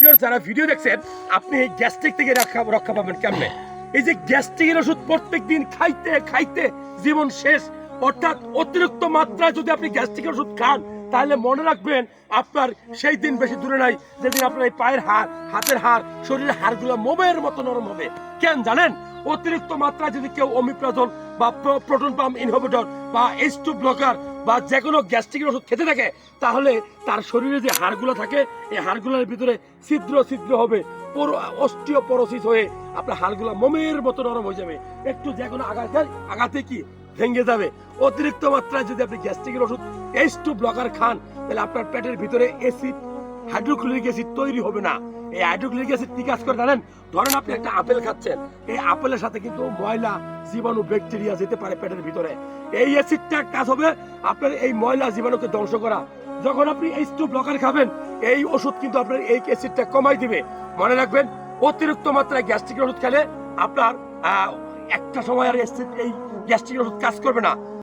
যারা ভিডিও দেখছেন, আপনি গ্যাস্ট্রিক থেকে রক্ষা পাবেন কেমনে? এই যে গ্যাস্ট্রিকের ওষুধ প্রত্যেক দিন খাইতে খাইতে জীবন শেষ। অর্থাৎ অতিরিক্ত মাত্রায় যদি আপনি গ্যাস্ট্রিকের ওষুধ খান, তাহলে মনে রাখবেন আপনার সেই দিন বেশি দূরে নাই, যেদিন আপনার এই পায়ের হাড়, হাতের হাড়, শরীরের হাড়গুলো মোমের মতো নরম হবে। কেন জানেন? অতিরিক্ত মাত্রায় যদি কেউ অমিপ্রাজল বা প্রোটন পাম্প ইনহিবিটর বা এইচ টু ব্লকার বা যে কোনো গ্যাস্ট্রিকের ওষুধ খেতে থাকে, তাহলে তার শরীরে যে হাড়গুলো থাকে, এই হাড়গুলোর ভিতরে ছিদ্র ছিদ্র হবে অস্টিওপরোসিস হয়ে আপনার হাড়গুলো মোমের মতো নরম হয়ে যাবে। একটু যে কোনো আঘাত, আঘাতে কি ভেঙে যাবে। অতিরিক্ত মাত্রায় যদি আপনি গ্যাস্ট্রিকের ওষুধ এইচ টু ব্লকার খান, তাহলে আপনার পেটের ভিতরে অ্যাসিড হাইড্রোক্লোরিক অ্যাসিড তৈরি হবে না। এই হাইড্রোক্লোরিক অ্যাসিড কি কাজ করে জানেন? ধরেন আপনি একটা আপেল খাচ্ছেন। এই আপেলের সাথে কিন্তু ময়লা, জীবাণু, ব্যাকটেরিয়া যেতে পারে পেটের ভিতরে। এই অ্যাসিডটা কাজ হবে আপনার এই ময়লা, জীবাণুকে ধ্বংস করা। যখন আপনি এইচ টু ব্লকার খাবেন, এই ওষুধ কিন্তু আপনার এই অ্যাসিডটা কমাই দিবে। মনে রাখবেন, অতিরিক্ত মাত্রায় গ্যাস্ট্রিক ওষুধ খেলে আপনার একটা সময় আর এই গ্যাস্ট্রিক ওষুধ কাজ করবে না।